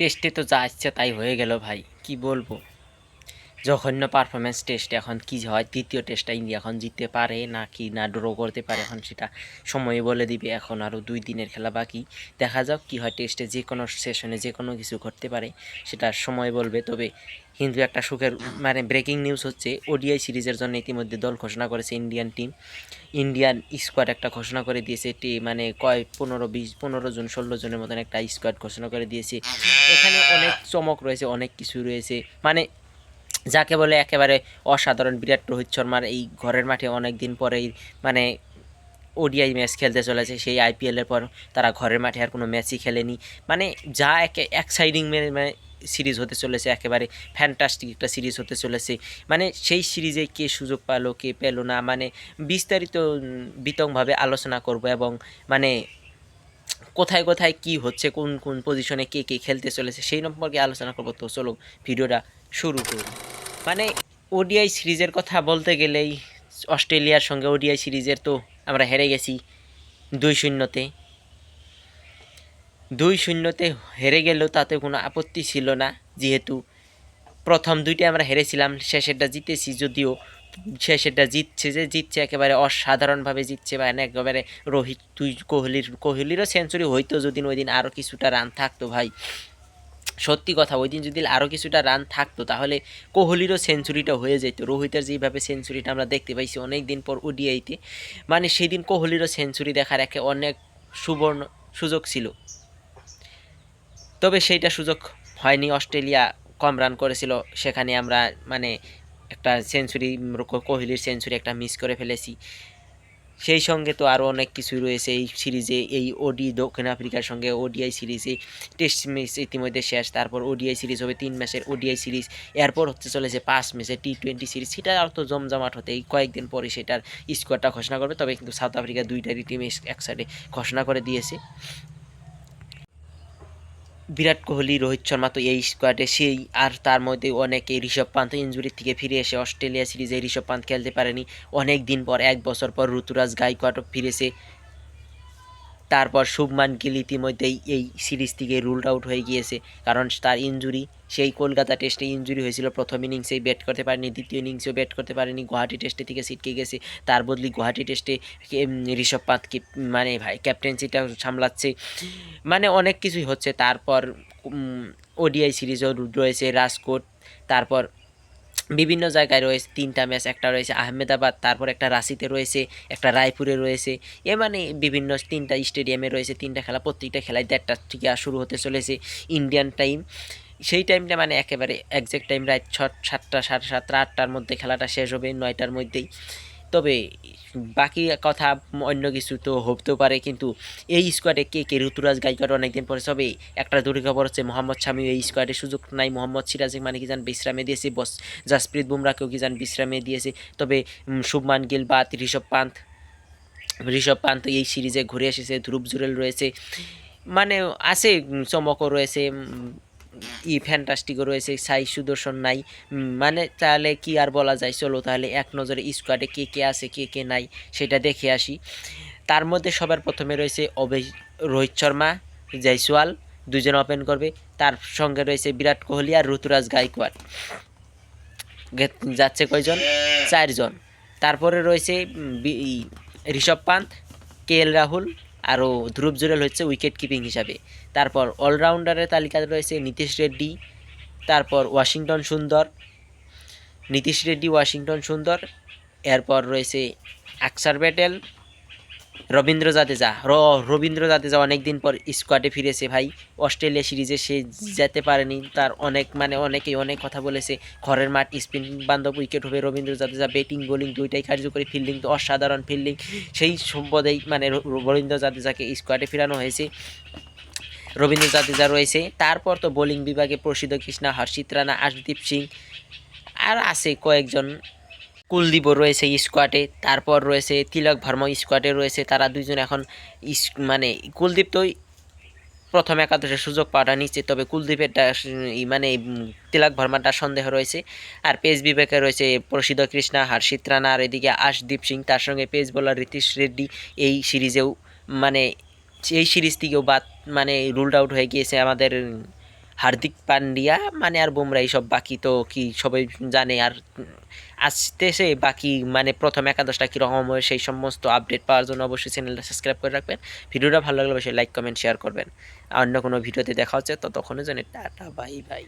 টেস্টে তো যা আসছে তাই হয়ে গেল ভাই কি বলব? জঘন্য পারফরমেন্স টেস্ট এখন কি হয়? তৃতীয় টেস্টটা ইন্ডিয়া এখন জিততে পারে না কি, না ড্র করতে পারে এখন সেটা সময় বলে দিবে। এখন আরও দুই দিনের খেলা বাকি। দেখা যাক কি হয় টেস্টে যে কোনো সেশনে যে কোনো কিছু ঘটতে পারে, সেটা সময় বলবে। তবে কিন্তু একটা সুখের মানে ব্রেকিং নিউজ হচ্ছে ওডিআই সিরিজের জন্য ইতিমধ্যে দল ঘোষণা করেছে ইন্ডিয়ান টিম ইন্ডিয়ান স্কোয়াড একটা ঘোষণা করে দিয়েছে এটি মানে কয়, পনেরো, বিশ, পনেরো জন, ষোলো জনের মতন একটা স্কোয়াড ঘোষণা করে দিয়েছে। এখানে অনেক চমক রয়েছে, অনেক কিছু রয়েছে। মানে যাকে বলে একেবারে অসাধারণ বিরাট রোহিত শর্মার এই ঘরের মাঠে অনেক দিন পরেই মানে ওডিআই ম্যাচ খেলতে চলেছে, সেই আইপিএলের পর তারা ঘরের মাঠে আর কোনো ম্যাচই খেলেনি। মানে যা একে এক্সাইটিং মানে সিরিজ হতে চলেছে, একেবারে ফ্যান্টাস্টিক একটা সিরিজ হতে চলেছে। মানে সেই সিরিজে কে সুযোগ পালো, কে পেল না মানে বিস্তারিত বিতংভাবে আলোচনা করব এবং মানে কোথায় কোথায় কি হচ্ছে, কোন কোন পজিশনে কে কে খেলতে চলেছে, সেই সম্পর্কে আলোচনা করব। তো চলো, ভিডিওটা শুরু করি। মানে ওডিআই সিরিজের কথা বলতে গেলেই অস্ট্রেলিয়ার সঙ্গে ওডিআই সিরিজের তো আমরা হেরে গেছি দুই শূন্যতে। দুই শূন্যতে হেরে গেলেও তাতে কোনো আপত্তি ছিল না, যেহেতু প্রথম দুইটা আমরা হেরেছিলাম, শেষেরটা জিতেছি, যদিও শেষেরটা জিতছে যে জিতছে, একেবারে অসাধারণভাবে জিতছে বা একেবারে রোহিত, তুই কোহলির, কোহলিরও সেঞ্চুরি হইতো যদি ওই দিন আরও কিছুটা রান থাকতো ভাই। সত্যি কথা, ওই দিন যদি আরও কিছুটা রান থাকতো তাহলে কোহলিরও সেঞ্চুরিটা হয়ে যেত। রোহিতের যেভাবে সেঞ্চুরিটা আমরা দেখতে পাইছি অনেক দিন পর ওডিআইতে। মানে সেই দিন কোহলিরও সেঞ্চুরি দেখার একে অনেক সুবর্ণ সুযোগ ছিল। তবে সেইটা সুযোগ হয়নি, অস্ট্রেলিয়া কম রান করেছিল, সেখানে আমরা মানে একটা সেঞ্চুরি কোহলির সেঞ্চুরি একটা মিস করে ফেলেছি। সেই সঙ্গে তো আরও অনেক কিছু রয়েছে এই সিরিজে, এই ওডি দক্ষিণ আফ্রিকার সঙ্গে ওডিআই সিরিজে টেস্ট ম্যাচ ইতিমধ্যে শেষ, তারপর ওডিআই সিরিজ হবে তিন ম্যাচের ওডিআই সিরিজ, এরপর হচ্ছে চলেছে পাঁচ ম্যাচের টি টোয়েন্টি সিরিজ, সেটা আর তো জমজমাট হতে এই কয়েকদিন পরে সেটার স্কোয়াডটা ঘোষণা করবে, তবে কিন্তু সাউথ আফ্রিকা দুইটারই টিম এক সাইডে ঘোষণা করে দিয়েছে। বিরাট কোহলি, রোহিত শর্মা তো এই স্কোয়াডে সেই, আর তার মধ্যে অনেকে ঋষভ পান্ত ইঞ্জুরি থেকে ফিরে এসে অস্ট্রেলিয়া সিরিজে ঋষভ পান্ত খেলতে পারেনি। অনেক দিন পর, এক বছর পর ঋতুরাজ গাইকোয়াড ফিরেছে তারপর শুভমান গিল ইতিমধ্যেই এই সিরিজ থেকে রুলড আউট হয়ে গিয়েছে। কারণ তার ইঞ্জুরি সেই কলকাতা টেস্টে ইঞ্জুরি হয়েছিল। প্রথম ইনিংসেই ব্যাট করতে পারেনি, দ্বিতীয় ইনিংসেও ব্যাট করতে পারেনি। গুয়াহাটি টেস্টে থেকে ছিটকে গেছে। তার বদলি গুয়াহাটি টেস্টে ঋষভ পাতকে মানে ভাই ক্যাপ্টেন্সিটা সামলাচ্ছে। মানে অনেক কিছুই হচ্ছে। তারপর ওডিআই সিরিজও রয়েছে, রাজকোট, তারপর বিভিন্ন জায়গায় রয়েছে, তিনটা ম্যাচ, একটা রয়েছে আহমেদাবাদ, তারপর একটা রাঁচিতে রয়েছে, একটা রায়পুরে রয়েছে। এ মানে বিভিন্ন তিনটা স্টেডিয়ামে রয়েছে, তিনটা খেলা, প্রত্যেকটা খেলায় দেড়টা থেকে শুরু হতে চলেছে ইন্ডিয়ান টাইম। সেই টাইমটা মানে একেবারে একজ্যাক্ট টাইম রাত ছ সাতটা, সাড়ে সাতটা, আটটার মধ্যে খেলাটা শেষ হবে, নয়টার মধ্যেই। তবে বাকি কথা অন্য কিছু তো হতেও পারে, কিন্তু এই স্কোয়াডে কে কে? ঋতুরাজ গাইকোয়াড় অনেকদিন পরে সবে একটা দূরে খবর হচ্ছে মোহাম্মদ শামি এই স্কোয়াডে সুযোগ নাই। মোহাম্মদ সিরাজ মানে কি যান বিশ্রামে দিয়েছে? বস জাসপ্রীত বুমরাকেও কি যান বিশ্রামে দিয়েছে? তবে শুভমান গিল বা ঋষভ পান্ত ঋষভ পান্ত এই সিরিজে ঘুরে এসেছে। ধ্রুব জুরেল রয়েছে। মানে আছে চমকও রয়েছে। ই ফ্যান্টাস্টিকও রয়েছে, সাই সুদর্শন নাই। মানে তাহলে কি আর বলা যায়? চলো তাহলে এক নজরে স্কোয়াডে কে কে আছে, কে কে নাই, সেটা দেখে আসি। তার মধ্যে সবার প্রথমে রয়েছে অভয়, রোহিত শর্মা, জয়সওয়াল দুজন ওপেন করবে। তার সঙ্গে রয়েছে বিরাট কোহলি আর ঋতুরাজ গাইকোয়াড় যাচ্ছে কয়জন? চারজন। তারপরে রয়েছে ঋষভ পান্ত, কে এল রাহুল আরও ধ্রুব জুরেল হচ্ছে উইকেট কিপিং হিসাবে। তারপর অলরাউন্ডারের তালিকাতে রয়েছে নীতিশ রেড্ডি, তারপর ওয়াশিংটন সুন্দর, নীতিশ রেড্ডি, ওয়াশিংটন সুন্দর, এরপর রয়েছে আকসার প্যাটেল রবীন্দ্র জাদেজা র রবীন্দ্র জাদেজা অনেক দিন পর স্কোয়াডে ফিরেছে ভাই। অস্ট্রেলিয়া সিরিজে সে যেতে পারেনি, তার অনেক মানে অনেকেই অনেক কথা বলেছে। ঘরের মাঠ, স্পিন বান্ধব উইকেট হবে রবীন্দ্র জাদেজা ব্যাটিং বোলিং দুইটাই কার্যকরী ফিল্ডিং তো অসাধারণ ফিল্ডিং সেই সম্পদেই মানে রবীন্দ্র জাদেজাকে স্কোয়াডে ফেরানো হয়েছে রবীন্দ্র জাদেজা রয়েছে। তারপর তো বোলিং বিভাগে প্রসিদ্ধ কৃষ্ণা, হর্ষিত রানা, আশদীপ সিং, আর আছে কয়েকজন কুলদীপও রয়েছে স্কোয়াডে তারপর রয়েছে তিলক ভার্মা স্কোয়াডে রয়েছে, তারা দুইজন এখন মানে কুলদীপ তো প্রথম একাদশে সুযোগ পাওয়াটা নিচ্ছে তবে কুলদীপেরটা স- মানে তিলক ভার্মাটা সন্দেহ রয়েছে। আর পেস বিবেকে রয়েছে প্রসিদ্ধ কৃষ্ণা হর্ষিত রানা, আর এদিকে আশদীপ সিং, তার সঙ্গে পেস বোলার রীতিশ রেড্ডি এই সিরিজেও মানে এই সিরিজ থেকেও বাদ মানে রুলড আউট হয়ে গিয়েছে আমাদের হার্দিক পান্ডিয়া মানে আর বুমরা এইসব বাকি তো কি সবাই জানে, আর আসতেছে বাকি মানে প্রথম একাদশটা কীরকম হয় সেই সমস্ত আপডেট পাওয়ার জন্য অবশ্যই চ্যানেলটা সাবস্ক্রাইব করে রাখবেন। ভিডিওটা ভালো লাগলে অবশ্যই লাইক কমেন্ট শেয়ার করবেন। অন্য কোনো ভিডিওতে দেখা হচ্ছে, ততক্ষণের জন্য টাটা বাই বাই